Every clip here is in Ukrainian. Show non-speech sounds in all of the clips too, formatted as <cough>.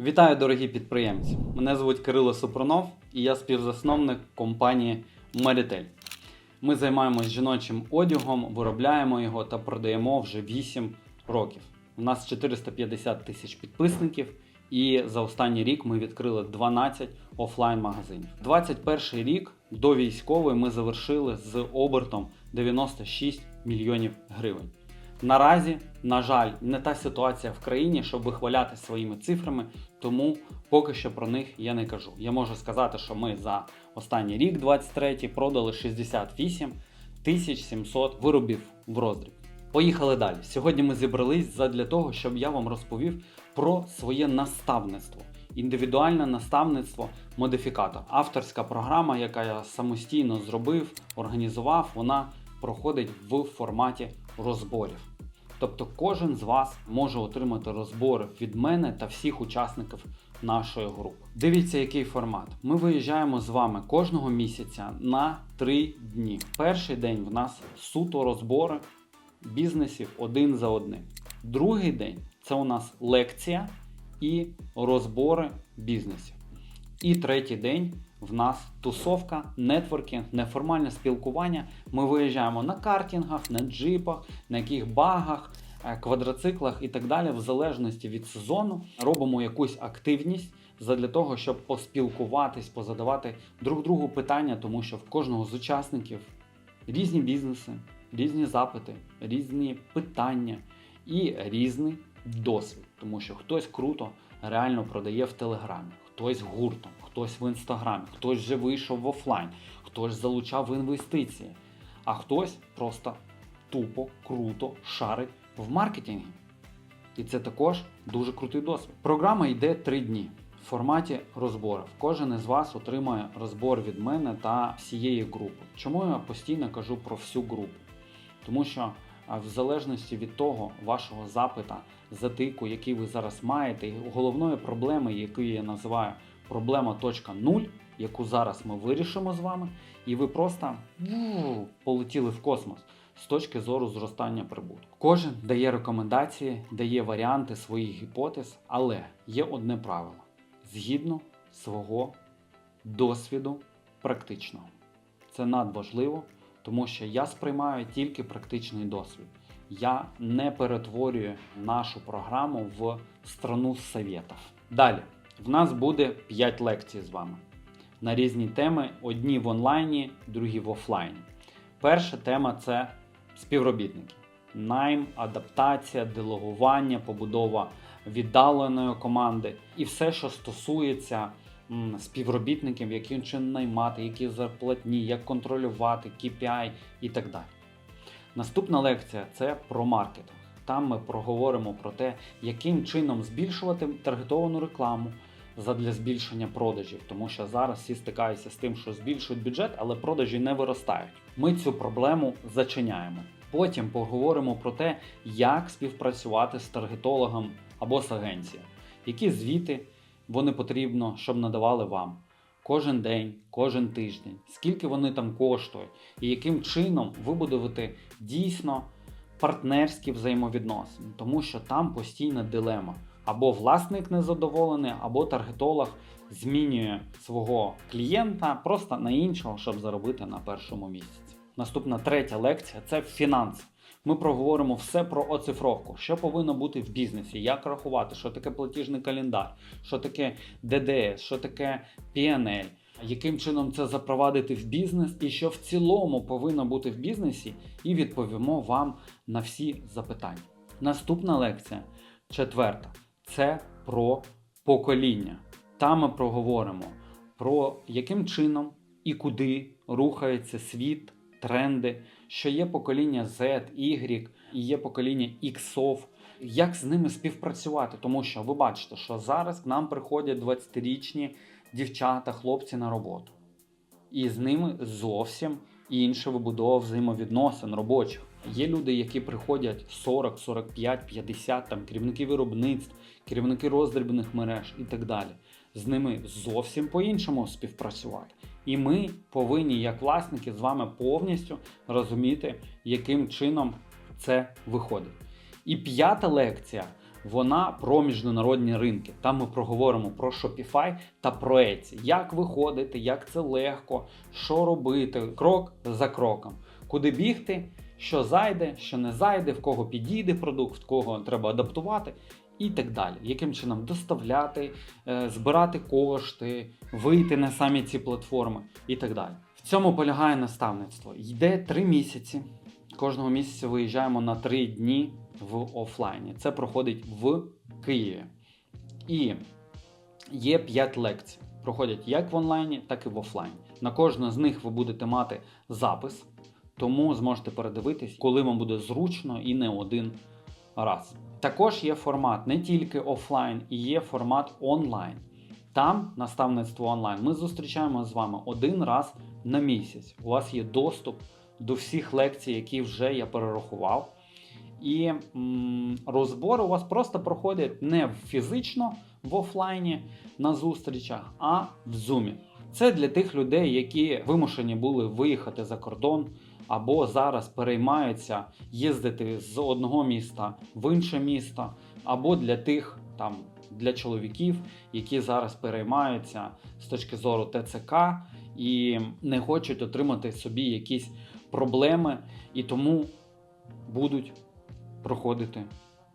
Вітаю, дорогі підприємці! Мене звуть Кирило Супронов і я співзасновник компанії Maritel. Ми займаємось жіночим одягом, виробляємо його та продаємо вже 8 років. У нас 450 тисяч підписників, і за останній рік ми відкрили 12 офлайн-магазинів. 21 рік до військової ми завершили з обертом 96 мільйонів гривень. Наразі, на жаль, не та ситуація в країні, щоб вихваляти своїми цифрами, тому поки що про них я не кажу. Я можу сказати, що ми за останній рік, 23 продали 68 тисяч 700 виробів в роздріб. Поїхали далі. Сьогодні ми зібрались задля того, щоб я вам розповів про своє наставництво. Індивідуальне наставництво модифікатор. Авторська програма, яка я самостійно зробив, організував, вона проходить в форматі розборів. Тобто кожен з вас може отримати розбори від мене та всіх учасників нашої групи. Дивіться, який формат. Ми виїжджаємо з вами кожного місяця на 3 дні. Перший день в нас суто розбори бізнесів один за одним. Другий день це у нас лекція і розбори бізнесів. І третій день в нас тусовка, нетворкінг, неформальне спілкування. Ми виїжджаємо на картингах, на джипах, на яких багах, е, квадроциклах і так далі, в залежності від сезону. Робимо якусь активність задля того, щоб поспілкуватись, позадавати друг другу питання, тому що в кожного з учасників різні бізнеси, різні запити, різні питання і різний досвід, тому що хтось круто реально продає в Телеграмі, хтось гуртом, хтось в інстаграмі, хтось вже вийшов в офлайн, хтось залучав інвестиції, а хтось просто тупо круто шарить в маркетингі. І це також дуже крутий досвід. Програма йде три дні в форматі розборів. Кожен із вас отримає розбор від мене та всієї групи. Чому я постійно кажу про всю групу? Тому що в залежності від того вашого запита, затику, який ви зараз маєте, і головної проблеми, яку я називаю проблема точка нуль, яку зараз ми вирішимо з вами, і ви просто полетіли в космос з точки зору зростання прибутку. Кожен дає рекомендації, дає варіанти своїх гіпотез, але є одне правило: згідно свого досвіду практичного. Це надважливо, тому що я сприймаю тільки практичний досвід. Я не перетворюю нашу програму в страну советів. Далі, в нас буде 5 лекцій з вами на різні теми: одні в онлайні, другі в офлайні. Перша тема це співробітники. Найм, адаптація, делегування, побудова віддаленої команди і все, що стосується співробітників, яким чином наймати, які зарплатні, як контролювати, KPI і так далі. Наступна лекція це про маркетинг. Там ми проговоримо про те, яким чином збільшувати таргетовану рекламу задля збільшення продажів, тому що зараз всі стикаються з тим, що збільшують бюджет, але продажі не виростають. Ми цю проблему зачиняємо. Потім поговоримо про те, як співпрацювати з таргетологом або з агенцією, які звіти вони потрібно, щоб надавали вам кожен день, кожен тиждень, скільки вони там коштують, і яким чином вибудувати дійсно партнерські взаємовідносини, тому що там постійна дилема. Або власник незадоволений, або таргетолог змінює свого клієнта просто на іншого, щоб заробити на першому місяці. Наступна третя лекція це фінанси. Ми проговоримо все про оцифровку, що повинно бути в бізнесі, як рахувати, що таке платіжний календар, що таке ДДС, що таке PNL, яким чином це запровадити в бізнес, і що в цілому повинно бути в бізнесі, і відповімо вам на всі запитання. Наступна лекція, четверта, це про покоління. Там ми проговоримо про яким чином і куди рухається світ, тренди, що є покоління Z, Y, і є покоління X, як з ними співпрацювати, тому що ви бачите, що зараз к нам приходять 20-річні дівчата, хлопці на роботу. І з ними зовсім інша вибудова взаємовідносин робочих. Є люди, які приходять 40, 45, 50, там керівники виробництв, керівники роздрібних мереж і так далі. З ними зовсім по-іншому співпрацювати. І ми повинні, як власники, з вами повністю розуміти, яким чином це виходить. І п'ята лекція Вона про міжнародні ринки. Там ми проговоримо про Shopify та про Etsy. Як виходити, як це легко, що робити, крок за кроком, куди бігти, що зайде, що не зайде, в кого підійде продукт, в кого треба адаптувати. І так далі, яким чином доставляти, е, збирати кошти, вийти на самі ці платформи і так далі. В цьому полягає наставництво. Йде три місяці. Кожного місяця виїжджаємо на три дні в офлайні. Це проходить в Києві. І є 5 лекцій. Проходять як в онлайні, так і в офлайні. На кожну з них ви будете мати запис, тому зможете передивитись, коли вам буде зручно і не один раз. Також є формат не тільки офлайн, і є формат онлайн. Там наставництво онлайн. Ми зустрічаємо з вами один раз на місяць. У вас є доступ до всіх лекцій, які вже я перерахував. І м, розбори у вас просто проходять не фізично в офлайні на зустрічах, а в зумі. Це для тих людей, які вимушені були виїхати за кордон, або зараз переймаються їздити з одного міста в інше місто, або для тих там для чоловіків, які зараз переймаються з точки зору ТЦК і не хочуть отримати собі якісь проблеми, і тому будуть проходити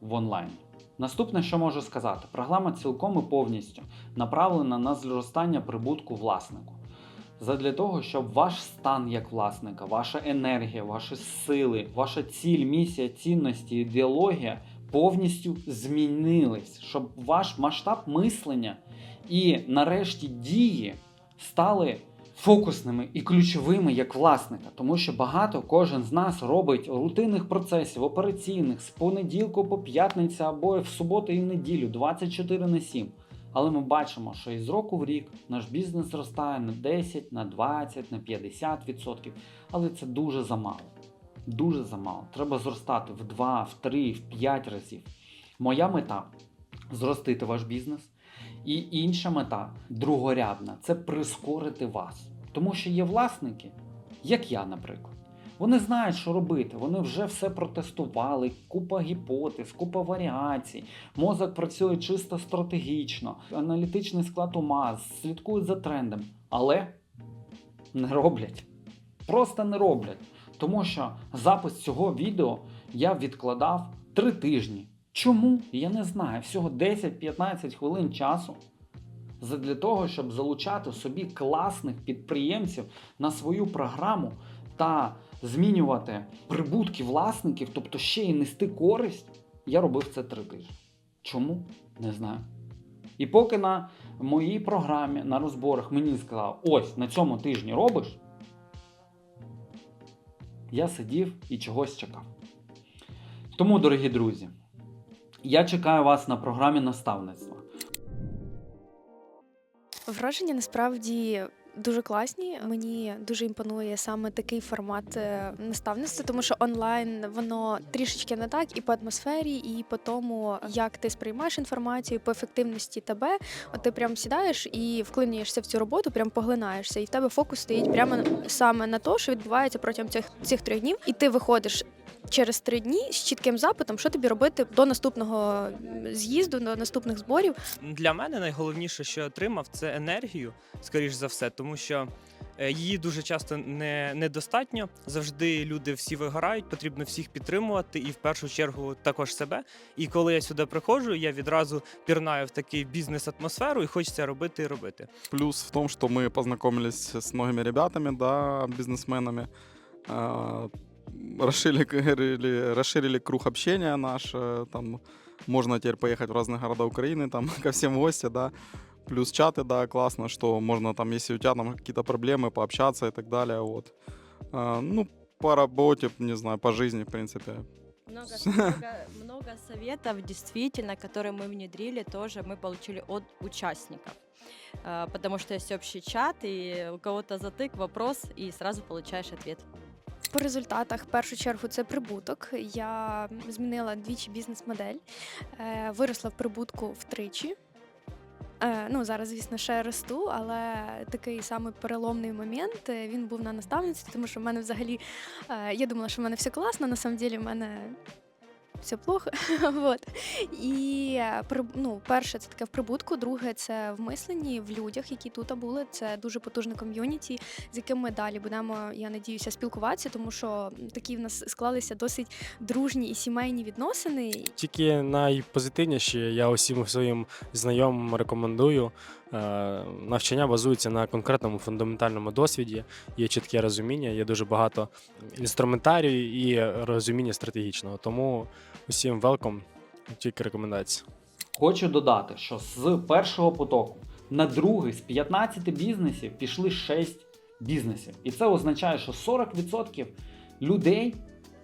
в онлайні. Наступне, що можу сказати, програма цілком і повністю направлена на зростання прибутку власнику. Задля того, щоб ваш стан як власника, ваша енергія, ваші сили, ваша ціль, місія, цінності, ідеологія повністю змінились, щоб ваш масштаб мислення і нарешті дії стали фокусними і ключовими як власника, тому що багато кожен з нас робить рутинних процесів, операційних з понеділку по п'ятницю або в суботу і неділю 24 на 7. Але ми бачимо, що із року в рік наш бізнес зростає на 10, на 20, на 50%. Але це дуже замало. Дуже замало. Треба зростати в 2, в 3, в 5 разів. Моя мета зростити ваш бізнес. І інша мета другорядна це прискорити вас. Тому що є власники, як я, наприклад. Вони знають, що робити. Вони вже все протестували, купа гіпотез, купа варіацій. Мозок працює чисто стратегічно, аналітичний склад ума, слідкують за трендом, але не роблять. Просто не роблять. Тому що запис цього відео я відкладав три тижні. Чому? Я не знаю. Всього 10-15 хвилин часу для того, щоб залучати собі класних підприємців на свою програму та змінювати прибутки власників, тобто ще й нести користь, я робив це три тижні. Чому? Не знаю. І поки на моїй програмі на розборах мені сказали, ось на цьому тижні робиш, я сидів і чогось чекав. Тому, дорогі друзі, я чекаю вас на програмі наставництва. Враження насправді дуже класні. Мені дуже імпонує саме такий формат е, наставництва, тому що онлайн воно трішечки не так і по атмосфері, і по тому, як ти сприймаєш інформацію, по ефективності тебе. От ти прям сідаєш і вклинюєшся в цю роботу, прям поглинаєшся, і в тебе фокус стоїть прямо саме на те, що відбувається протягом цих цих трьох днів, і ти виходиш. Через три дні з чітким запитом, що тобі робити до наступного з'їзду, до наступних зборів, Для мене найголовніше, що я отримав, це енергію, скоріш за все, тому що е, її дуже часто не, недостатньо. Завжди люди всі вигорають, потрібно всіх підтримувати і в першу чергу також себе. І коли я сюди приходжу, я відразу пірнаю в такий бізнес-атмосферу і хочеться робити і робити. Плюс в том, что мы познакомились с многими ребятами, да, бизнесменами, а, расширили, расширили круг общения наш, э, там можно теперь поехать в разные города Украины, там <laughs> ко всем в гости, да, плюс чаты, да, классно, что можно там, если у тебя там какие-то проблемы, пообщаться и так далее, вот. А, Ну, по работе, не знаю, по жизни, в принципе, Много, много, <laughs> много советов, действительно, которые мы внедрили, тоже мы получили от участников. А, Потому что есть общий чат, и у кого-то затык, вопрос, и сразу получаешь ответ. По результатах, в першу чергу, це прибуток. Я змінила двічі бізнес-модель, е, виросла в прибутку втричі. Е, Ну, зараз, звісно, ще росту, але такий самий переломний момент е, він був на наставниці, тому що в мене взагалі я думала, що в мене все класно. На самом деле, в мене все плохо. <laughs> вот. І ну, перше, це таке в прибутку, друге, це в мисленні, в людях, які тут були. Це дуже потужне ком'юніті, з яким ми далі будемо, я надіюся, спілкуватися, тому що такі в нас склалися досить дружні і сімейні відносини. Тільки найпозитивніші я усім своїм знайомим рекомендую. Е, Навчання базується на конкретному фундаментальному досвіді, є чітке розуміння, є дуже багато інструментарію і розуміння стратегічного. Тому усім велком, тільки рекомендації. Хочу додати, що з першого потоку на другий з 15 бізнесів пішли 6 бізнесів. І це означає, що 40% людей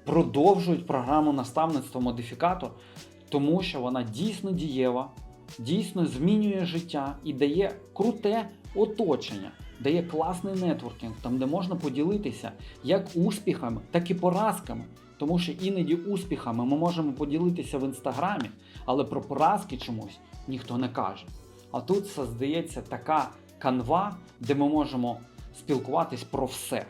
продовжують програму наставництво модифікатор, тому що вона дійсно дієва, дійсно змінює життя і дає круте оточення, дає класний нетворкінг, там де можна поділитися як успіхами, так і поразками. Тому що іноді успіхами ми можемо поділитися в інстаграмі, але про поразки чомусь ніхто не каже. А тут здається така канва, де ми можемо спілкуватись про все.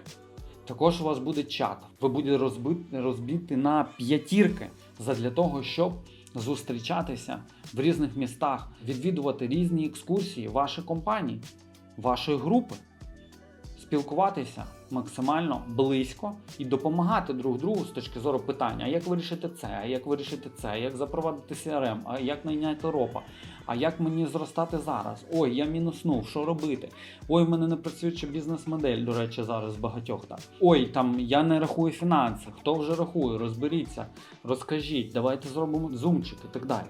Також у вас буде чат. Ви будете розбити, розбити на п'ятірки задля того, щоб зустрічатися в різних містах, відвідувати різні екскурсії вашої компанії, вашої групи, спілкуватися максимально близько і допомагати друг другу з точки зору питання, а як вирішити це, а як вирішити це, як запровадити CRM, а як найняти ропа, а як мені зростати зараз? Ой, я мінуснув, що робити? Ой, в мене не працююча бізнес-модель, до речі, зараз багатьох так. Ой, там я не рахую фінанси. Хто вже рахує? Розберіться, розкажіть, давайте зробимо зумчик і так далі.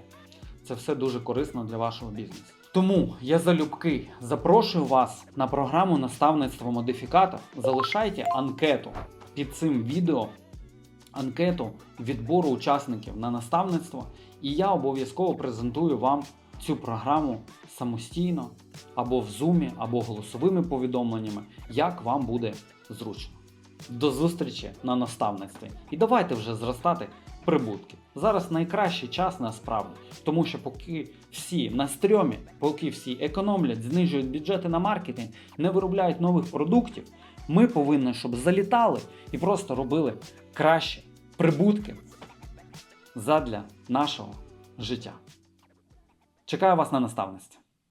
Це все дуже корисно для вашого бізнесу. Тому я залюбки запрошую вас на програму наставництво модифікатор. Залишайте анкету під цим відео, анкету відбору учасників на наставництво, і я обов'язково презентую вам цю програму самостійно або в зумі, або голосовими повідомленнями, як вам буде зручно. До зустрічі на наставництві. І давайте вже зростати прибутки. Зараз найкращий час насправді, тому що поки всі на стрьомі, поки всі економлять, знижують бюджети на маркетинг, не виробляють нових продуктів, ми повинні, щоб залітали і просто робили кращі прибутки задля нашого життя. Чекаю вас на наставництві.